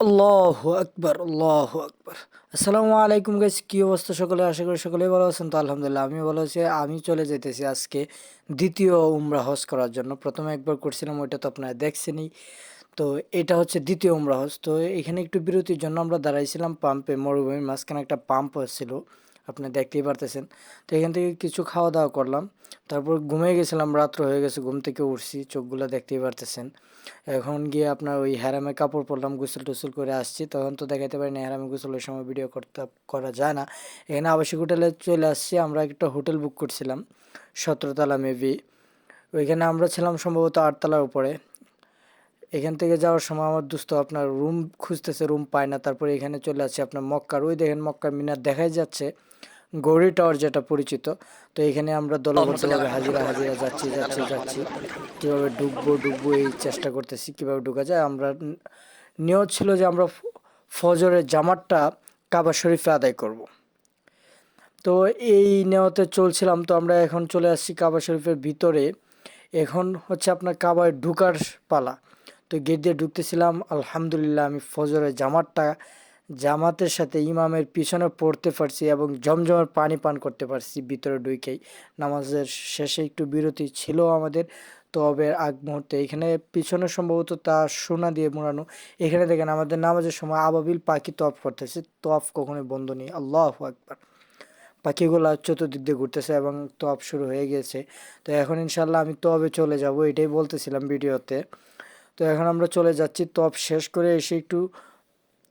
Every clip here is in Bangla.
আল্লাহ আকবর আল্লাহ আকবর। আসসালামু আলাইকুম গাইস কী অবস্থা সকলে? আশা করি সকলেই ভালো আছেন। তো আলহামদুলিল্লাহ আমি ভালো আছি। আমি চলে যেতেছি আজকে দ্বিতীয় উমরা হজ করার জন্য। প্রথমে একবার করছিলাম, ওইটা তো আপনারা দেখছেনই। তো এটা হচ্ছে দ্বিতীয় উমরা হজ। তো এখানে একটু বিরতির জন্য আমরা দাঁড়াইছিলাম পাম্পে মরুভূমির মাঝখানে একটা পাম্প ছিল। আপনি দেখতেই পারতেছেন। তো এখান থেকে কিছু খাওয়া দাওয়া করলাম। তারপর ঘুমিয়ে গেছিলাম, রাত্র হয়ে গেছে, ঘুম থেকে উঠছি, চোখগুলো দেখতেই পারতেছেন। এখন গিয়ে আপনার ওই হ্যারামে কাপড় পরলাম গোসল টুসল করে আসছি। তখন তো দেখাতে পারি না হ্যারামে গোসলের সময় ভিডিও করতে, করা যায় না। এখানে আবাসিক হোটেলে চলে আসছি, আমরা একটা হোটেল বুক করছিলাম, সতেরোতলা মেবি ওইখানে আমরা ছিলাম সম্ভবত আটতলার উপরে। এখান থেকে যাওয়ার সময় আমার দোস্ত আপনার রুম খুঁজতেছে রুম পায় না। তারপরে এখানে চলে আসছে আপনার মক্কার। ওই দেখেন মক্কার মিনার দেখাই যাচ্ছে। গৌরী টাওয়ার যেটা পরিচিত তো এখানে আমরা দলবদ্ধভাবে হাজিরা হাজিরা যাচ্ছি যাচ্ছি যাচ্ছি। কীভাবে ডুববো ডুববো এই চেষ্টা করতেছি কীভাবে ঢুকা যায় আমরা নিয়ত ছিল যে আমরা ফজরের জামাতটা কাবা শরীফে আদায় করব। তো এই নেওয়াতে চলছিলাম তো আমরা এখন চলে আসছি কাবা শরীফের ভিতরে। এখন হচ্ছে আপনার কাবায় ঢুকার পালা। তো গেট দিয়ে ঢুকতেছিলাম আলহামদুলিল্লাহ আমি ফজরের জামাতটা জামাতের সাথে ইমামের পিছনে পড়তে পারছি এবং জমজমের পানি পান করতে পারছি, ভিতরে ঢুকেই। নামাজের শেষে একটু বিরতি ছিল আমাদের, তবে আগ মুহূর্তে এখানে পিছনে সম্ভবত তা সোনা দিয়ে মোড়ানো। এখানে দেখেন আমাদের নামাজের সময় আবাবিল পাখি তফ করতেছে, তফ কখনোই বন্ধ নেই, আল্লাহ আকবার। পাখিগুলো চতুর্দিক দিয়ে ঘুরতেছে এবং তপ শুরু হয়ে গেছে। তো এখন ইনশাল্লাহ আমি তবে চলে যাব, এটাই বলতেছিলাম ভিডিওতে। তো এখন আমরা চলে যাচ্ছি তপ শেষ করে এসে একটু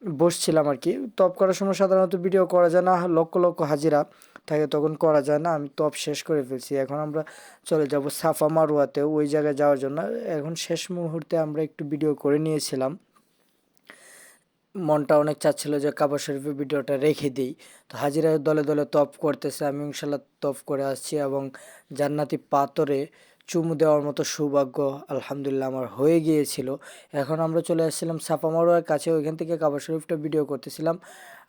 বসছিলাম আর কি। তপ করার সময় সাধারণত ভিডিও করা যায় না, লক্ষ লক্ষ হাজিরা থাকে তখন করা যায় না। আমি তপ শেষ করে ফেলছি। এখন আমরা চলে যাব সাফা মারুয়াতে ওই জায়গায় যাওয়ার জন্য। এখন শেষ মুহূর্তে আমরা একটু ভিডিও করে নিয়েছিলাম। মনটা অনেক চাচ্ছিল যে কাবা শরীফের ভিডিওটা রেখে দিই। তো হাজিরা দলে দলে তপ করতেছে। আমি ইনশাল্লাহ তপ করে আসছি এবং জান্নাতি পাথরে চুমু দেওয়ার মতো সৌভাগ্য আলহামদুলিল্লাহ আমার হয়ে গিয়েছিল। এখন আমরা চলে আসছিলাম সাফা মারোয়ার কাছে, ওইখান থেকে কাবা শরীফটা ভিডিও করতেছিলাম।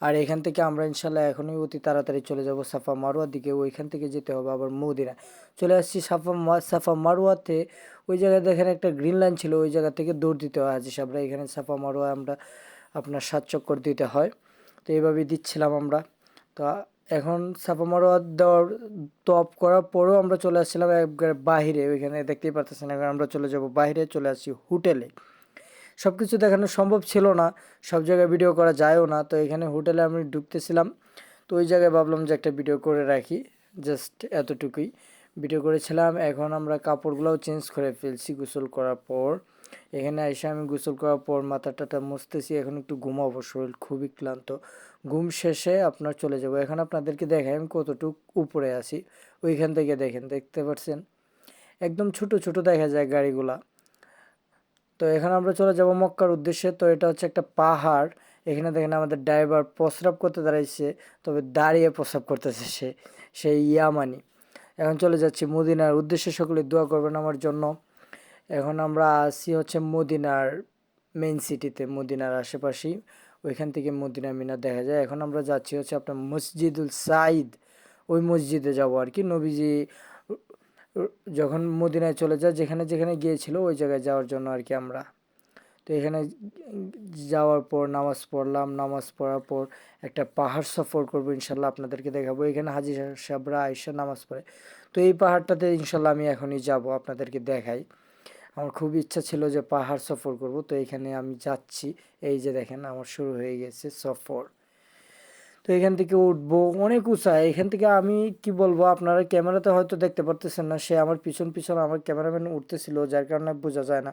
আর এখান থেকে আমরা ইনশাল্লাহ এখনই অতি তাড়াতাড়ি চলে যাব সাফা মারোয়ার দিকে, ওইখান থেকে যেতে হবে আবার মদিনা চলে আসছি সাফা সাফা মারোয়াতে ওই জায়গায় দেখেন একটা গ্রিন লাইন ছিল, ওই জায়গা থেকে দৌড় দিতে হয় আজি সাবরা এখানে সাফা মারোয়া আমরা আপনার সাত চক্কর দিতে হয়। তো এইভাবেই দিচ্ছিলাম আমরা। তো এখন সাফা মারোয়া দেওয়ার টপ করার পরেও আমরা চলে আসছিলাম বাহিরে, ওইখানে দেখতেই পারতেছেন, এখন আমরা চলে যাব বাইরে চলে আসছি হোটেলে। সব কিছু দেখানো সম্ভব ছিল না, সব জায়গায় ভিডিও করা যায়ও না, তো এখানে হোটেলে আমি ঢুকতেছিলাম। তো ওই জায়গায় ভাবলাম যে একটা ভিডিও করে রাখি জাস্ট এতটুকুই। ভিডিও করেছিলাম, এখন আমরা কাপড়গুলোও চেঞ্জ করে ফেলছি গোসল করার পর। এখানে এসে আমি গোসল করার পর মাথা টাটা মুছতেছি, এখন একটু ঘুমাবো, শরীর খুবই ক্লান্ত। ঘুম শেষে আপনার চলে যাব। এখন আপনাদেরকে দেখাই আমি কতটুকু উপরে আছি। ওইখান থেকে দেখেন, দেখতে পাচ্ছেন একদম ছোট ছোট দেখা যায় গাড়িগুলা। তো এখানে আমরা চলে যাব মক্কার উদ্দেশ্যে। তো এটা হচ্ছে একটা পাহাড়। এখানে দেখেন আমাদের ড্রাইভার প্রস্রাব করতে দাঁড়াইছে, তবে দাঁড়িয়ে প্রস্রাব করতেছে সে, সেই ইয়ামানি। এখন চলে যাচ্ছি মদিনার উদ্দেশ্যে। সকলে দোয়া করবেন আমার জন্য। এখন আমরা আসি হচ্ছে মদিনার মেইন সিটিতে মদিনার আশেপাশেই। ওইখান থেকে মদিনা মিনার দেখা যায়। এখন আমরা যাচ্ছি হচ্ছে আপনার মসজিদুল সাইদ ওই মসজিদে যাব আর কি। নবীজি যখন মদিনায় চলে যায়, যেখানে যেখানে গিয়েছিল, ওই জায়গায় যাওয়ার জন্য আর কি আমরা। তো এখানে যাওয়ার পর, নামাজ পড়লাম। নামাজ পড়ার পর একটা পাহাড় সফর করব ইনশাল্লাহ আপনাদেরকে দেখাবো। এখানে হাজি সাহেবরা আইসা নামাজ পড়ে। তো এই পাহাড়টাতে ইনশাল্লাহ আমি এখনই যাব, আপনাদেরকে দেখাই। আমার খুব ইচ্ছা ছিল যে পাহাড় সফর করব, তো এখানে আমি যাচ্ছি। এই যে দেখেন আমার শুরু হয়ে গেছে সফর। তো এখান থেকে উঠবো, অনেক উঁচা। এখান থেকে আমি কি বলব, আপনারা ক্যামেরাতে হয়তো দেখতে পারতেছেন না, সে আমার পিছন পিছন আমার ক্যামেরাম্যান উঠতেছিল, যার কারণে বোঝা যায় না।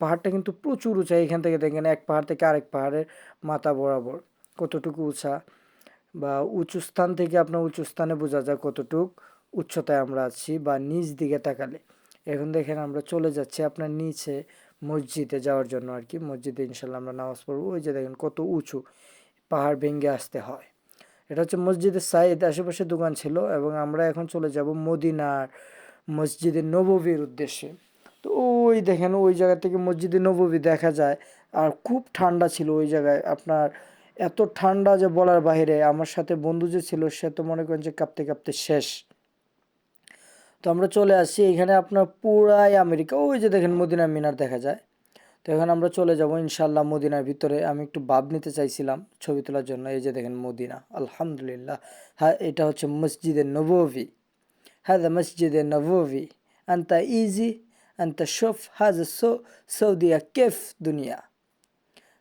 পাহাড়টা কিন্তু প্রচুর উঁচা, এখান থেকে দেখেন এক পাহাড় থেকে আরেক পাহাড়ের মাথা বরাবর কতটুকু উঁচা বা উঁচু স্থান থেকে আপনার উঁচু স্থানে বোঝা যায় কতটুক উচ্চতায় আমরা আছি বা নিচ দিকে তাকালে। এখন দেখেন আমরা চলে যাচ্ছি আপনার নিচে মসজিদে যাওয়ার জন্য আর কি। মসজিদে ইনশাল্লাহ আমরা নামাজ পড়ব। ওই যে দেখেন কত উঁচু পাহাড় ভেঙে আসতে হয়। এটা হচ্ছে মসজিদের সাইদ আশেপাশে দোকান ছিল এবং আমরা এখন চলে যাব মদিনার মসজিদের নববীর উদ্দেশ্যে। তো ওই দেখেন ওই জায়গা থেকে মসজিদে নববী দেখা যায় আর খুব ঠান্ডা ছিল ওই জায়গায়। আপনার এত ঠান্ডা যে বলার বাইরে আমার সাথে বন্ধু যে ছিল সে তো মনে করেন যে কাঁপতে কাঁপতে শেষ। তো আমরা চলে আসি এখানে আপনার পুরাই আমেরিকা, ওই যে দেখেন মদিনা মিনার দেখা যায়। তো এখানে আমরা চলে যাব ইনশাল্লাহ মদিনার ভিতরে। আমি একটু ভাব নিতে চাইছিলাম ছবি তোলার জন্য, এই যে দেখেন মদিনা, আলহামদুলিল্লাহ। হ্যাঁ এটা হচ্ছে মসজিদে নবী হ্যাঁ মসজিদে নবী আন্তা ইজি, আন্তা শফ হাজ সো, সৌদিয়া কেফ দুনিয়া।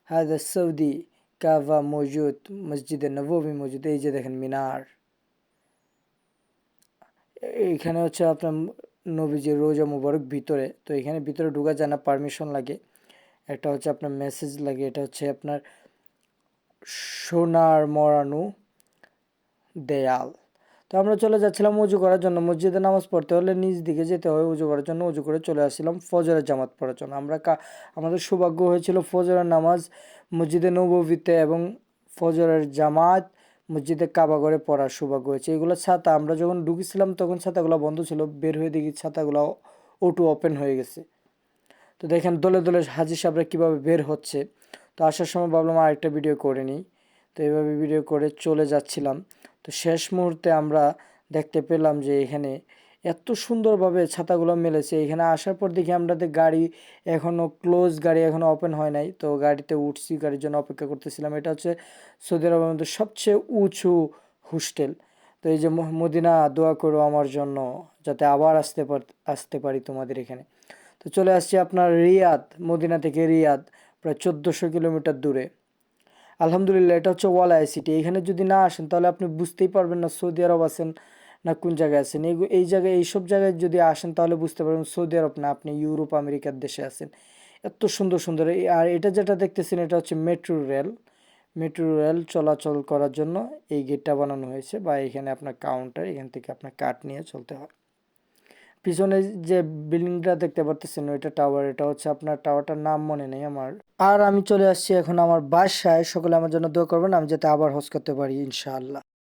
হাজ সৌদি কাভা মজুদ মসজিদে নবী মজুদ এই যে দেখেন মিনার। এইখানে হচ্ছে আপনার নবীজির রোজা মুবারক ভিতরে, তো এখানে ভিতরে ঢোকা যায় না পারমিশন লাগে। একটা হচ্ছে আপনার মেসেজ লাগে, এটা হচ্ছে আপনার সোনার মরানো দেয়াল। তো আমরা চলে যাচ্ছিলাম উজু করার জন্য। মসজিদে নামাজ পড়তে হলে নিজ দিকে যেতে হয় উজু করার জন্য। উজু করে চলে আসছিলাম ফজরের জামাত পড়ার জন্য। আমরা কা, আমাদের সৌভাগ্য হয়েছিল ফজরের নামাজ মসজিদে নবীতে এবং ফজরের জামাত মসজিদে কাবাগরে পড়ার সৌভাগ্য হয়েছে। এগুলো ছাতা, আমরা যখন ঢুকেছিলাম তখন ছাতাগুলো বন্ধ ছিল, বের হয়ে দেখি ছাতাগুলো ওটু ওপেন হয়ে গেছে। তো দেখেন দলে দলে হাজির সাহেবরা কীভাবে বের হচ্ছে। তো আসার সময় ভাবলাম আরেকটা ভিডিও করে নিই। তো এভাবে ভিডিও করে চলে যাচ্ছিলাম। তো শেষ মুহূর্তে আমরা দেখতে পেলাম যে এখানে এত সুন্দরভাবে ছাতাগুলো মেলেছে। এখানে আসার পর দেখি আমরা গাড়ি এখনও ক্লোজ গাড়ি এখনও ওপেন হয় নাই। তো গাড়িতে উঠছি, গাড়ির জন্য অপেক্ষা করতেছিলাম। এটা হচ্ছে সৌদি আরবের মধ্যে সবচেয়ে উঁচু হোস্টেল তো এই যে মদিনা, দোয়া করো আমার জন্য, যাতে আবার আসতে পার, আসতে পারি তোমাদের এখানে। তো চলে আসছি আপনার রিয়াদ, মদিনা থেকে রিয়াদ, প্রায় চোদ্দোশো কিলোমিটার দূরে। আলহামদুলিল্লাহ, এটা হচ্ছে ওয়ালাই সিটি। এখানে যদি না আসেন, তাহলে আপনি বুঝতেই পারবেন না সৌদি আরব আছেন না কোন জায়গায় আছেন? এই এই জায়গায়, এইসব জায়গায় যদি আসেন, তাহলে বুঝতে পারবেন সৌদি আরব না, আপনি ইউরোপ, আমেরিকার দেশে আছেন। এত সুন্দর সুন্দর। আর এটা যেটা দেখতেছেন, এটা হচ্ছে মেট্রো রেল। মেট্রো রেল চলাচল করার জন্য এই গেটটা বানানো হয়েছে বা এখানে আপনার কাউন্টার, এখান থেকে আপনার কাঠ নিয়ে চলতে হয়। পিছনে যে বিল্ডিংটা দেখতে পারতেছেন, ওইটা টাওয়ার, এটা হচ্ছে আপনার টাওয়ারটার নাম মনে নেই আমার। আর আমি চলে আসছি এখন আমার বাসায়। সকলে আমার জন্য দোয়া করবেন, আমি যাতে আবার হজ করতে পারি, ইনশাআল্লাহ।